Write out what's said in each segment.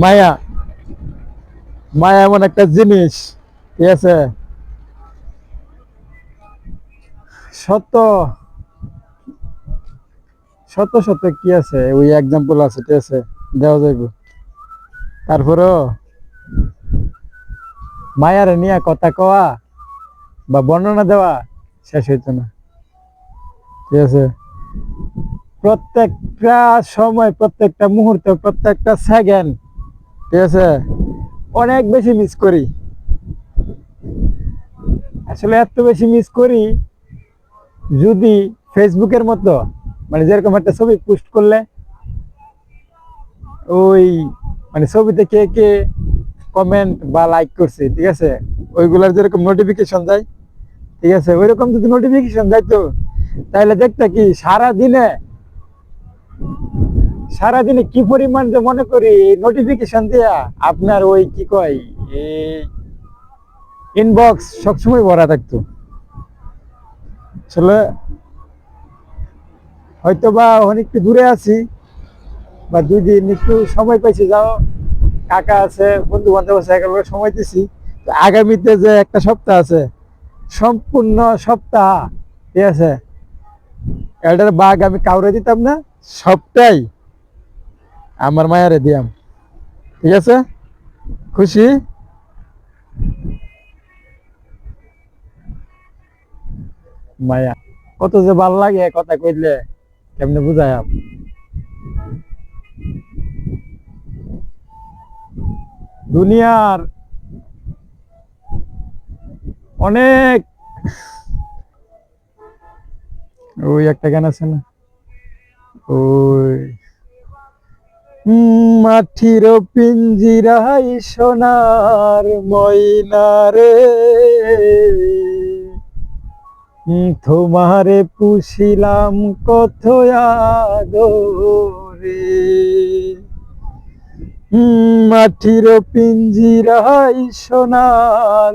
মায়া। মায়া এমন একটা জিনিস, ঠিক আছে? সত্য। সত্য সত্য কি আছে? ওই এক্সাম্পল আছে, ঠিক আছে? দেওয়া যাইব। তারপরেও, মায়ার নিয়ে কথা কওয়া বা বর্ণনা দেওয়া শেষ হইতো না। ঠিক আছে? প্রত্যেকটা সময়, প্রত্যেকটা মুহূর্তে, প্রত্যেকটা সেকেন্ড ঠিক আছে? অনেক বেশি মিস করি। আসলে এত বেশি মিস করি যদি ফেসবুকের মতো মানে যেরকম একটা ছবি পোস্ট করলে ওই মানে ছবিতে কে কে কমেন্ট বা লাইক করছে, ঠিক আছে? ওইগুলার যেরকম নোটিফিকেশন যায়, ঠিক আছে? ওইরকম যদি নোটিফিকেশন যাইতো তাহলে দেখতে কি সারা দিনে সারা দিনে কি পরিমাণ যে মনে করি নোটিফিকেশন দিয়া আপনার ওই কি কয় ইনবক্স সবসময় ভরা থাকতো। আসলে হয়তো বা অনেকটু দূরে আছি, বা দুই দিন একটু সময় পাইছি, যাও, কাকা আছে বন্ধু বান্ধব আছে একেবারে সময় দিছি। তো আগামীতে যে একটা সপ্তাহ আছে, সম্পূর্ণ সপ্তাহ, ঠিক আছে? এটার বাঘ আমি কাউরে দিতাম না, সবটাই আমার মায়ারে দিয়াম। ঠিক আছে? খুশি? মায়া, কত যে ভালো লাগে কথা কইলে, কেমনে বুঝাই দুনিয়ার অনেক ওই একটা গান আছে না? ওই মাটির পিঞ্জিরাই সোনার ময়না রে। উম, তোমারে পুষিলাম কত আদরে। মাটির পিঞ্জিরাই সোনার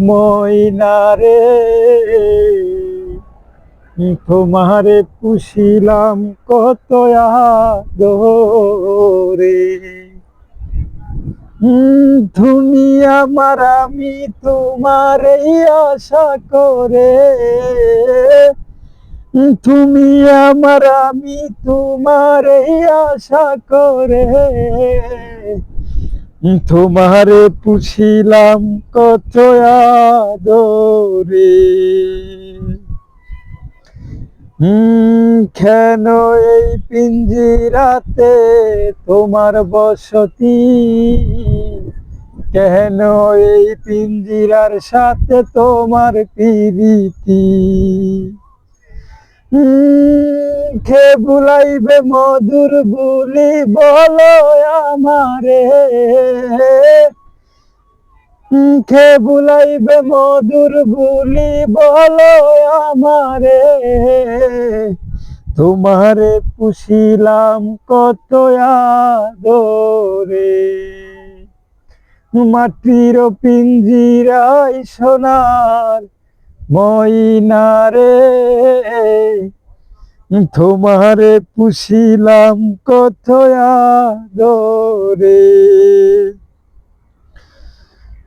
ময়না রে। তোমারে পুষিলাম কত হুম, তুমি আমার আমি তোমার আশা করে। তুমি আমার আমি তোমার আশা করে। তোমারে পুষিলাম কত আদরে কেন এই পিঞ্জিরাতে তোমার বসতি? কেন এই পিঞ্জিরার সাথে তোমার হুম, খে বুলাইবে মধুর বুলি বলো আমারে? খে বুলাইবে মধুর বুলি, বলো আমারে। তোমারে পুষিলাম কত আদরে। মাটির পিঞ্জিরাই সোনার ময়নারে তোমারে পুষিলাম কত আদরে।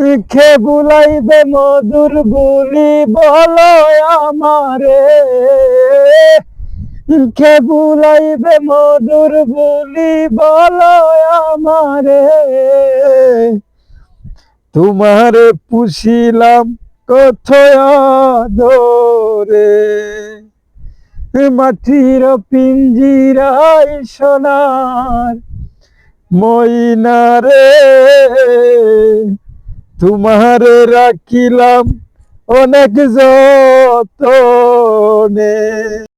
খে বুলাইবে মধুর বুলি, বলো আমারে। খে বুলাইবে মধুর বুলি, বলো আমারে। তোমারে পুষিলাম কত আদরে। মাটির পিঞ্জিরাই সোনার ময়নারে তোমারে রাখিলাম অনেক যতনে।